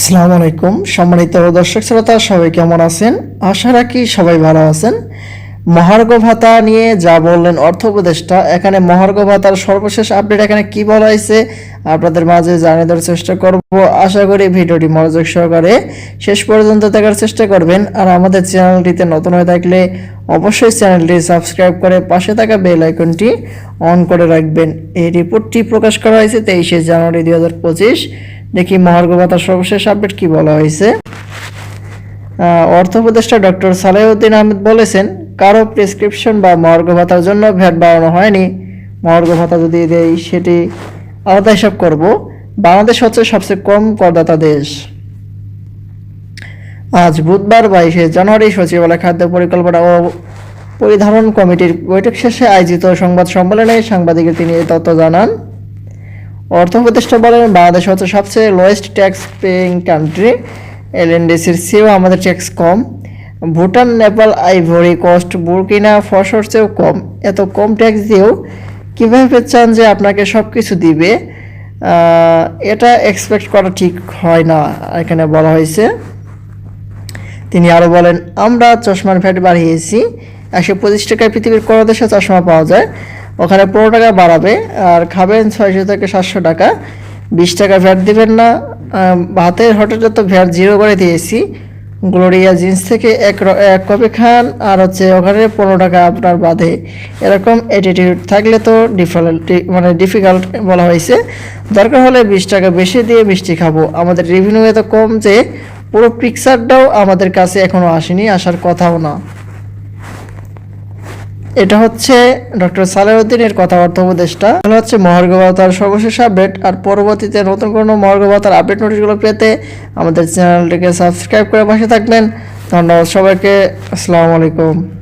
আসসালামু আলাইকুম। সম্মানিত দর্শক শ্রোতা, সবাই কেমন আছেন? আশা রাখি সবাই ভালো আছেন। মহার্ঘ ভাতা নিয়ে যা বললেন অর্থ উপদেষ্টা, এখানে মহার্ঘ ভাতার সর্বশেষ আপডেট এখানে কি বলা হয়েছে আপনাদের মাঝে জানিয়ে দেওয়ার চেষ্টা করব। আশা করি ভিডিওটি মনোযোগ সহকারে শেষ পর্যন্ত দেখার চেষ্টা করবেন। আর আমাদের চ্যানেলটিতে নতুন হয়ে থাকলে অবশ্যই চ্যানেলটি সাবস্ক্রাইব করে পাশে থাকা বেল আইকনটি অন করে রাখবেন। এই রিপোর্টটি প্রকাশ করা হয়েছে তেইশে জানুয়ারি দুই হাজার পঁচিশ। দেখি মহার্ঘ ভাতার সর্বশেষ আপডেট কি বলা হয়েছে? অর্থ উপদেষ্টা ডক্টর সালেউদ্দিন আহমেদ বলেছেন, কারও প্রেসক্রিপশন বা মহার্ঘ ভাতার জন্য ভ্যাট বাড়ানো হয়নি। মহার্ঘ ভাতা যদি দেয় সেটি আলাদা হিসাব করব। বাংলাদেশ হচ্ছে সবচেয়ে কম করদাতা দেশ। আজ বুধবার বাইশে জানুয়ারি সচিবালয় খাদ্য পরিকল্পনা ও পরিধারণ কমিটির বৈঠক শেষে আয়োজিত সংবাদ সম্মেলনে সাংবাদিকের তিনি তথ্য জানান। অর্থ উপদেষ্টা বলেন, বাংলাদেশ হচ্ছে সবচেয়ে লোয়েস্ট ট্যাক্স পেইং কান্ট্রি এলএনডিসির চেয়েও আমাদের ট্যাক্স কম। Bhutan, Nepal Ivory Coast Burkina Faso চেয়েও কম। এত কম ট্যাক্স দিয়েও কীভাবে চান যে আপনাকে সব কিছু দিবে এটা এক্সপেক্ট করা ঠিক হয় না, এখানে বলা হয়েছে। তিনি আরও বলেন, আমরা চশমার ভ্যাট বাড়িয়েছি। একশো পঁচিশ টাকায় পৃথিবীর কোনো দেশে চশমা পাওয়া যায়। ওখানে পনেরো টাকা বাড়াবে, আর খাবেন ছয়শো থেকে সাতশো টাকা। বিশ টাকা ভ্যাট দিবেন না। ভাতের হোটেলে তো ভ্যাট জিরো করে দিয়েছি। গ্লোরিয়া জিন্স থেকে এক এক কপি খান, আর হচ্ছে ওখানে পনেরো টাকা আপনার বাদে। এরকম অ্যাটিটিউড থাকলে তো ডিফাল্ট মানে ডিফিকাল্ট বলা হয়েছে। দরকার হলে বিশ টাকা বেশি দিয়ে মিষ্টি খাব। আমাদের রেভিনিউ এত কম যে, পুরো পিকচারটাও আমাদের কাছে এখনও আসেনি, আসার কথাও না। এটা হচ্ছে ডক্টর সালেউদ্দিনের কথাবার্তা উপদেষ্টা। তাহলে হচ্ছে মহার্ঘ সর্বশেষ আপডেট, আর পরবর্তীতে নতুন কোনো মহার্ঘ আপডেট নোটিশগুলো পেতে আমাদের চ্যানেলটিকে সাবস্ক্রাইব করে পাশে থাকবেন। ধন্যবাদ সবাইকে, আসসালামু আলাইকুম।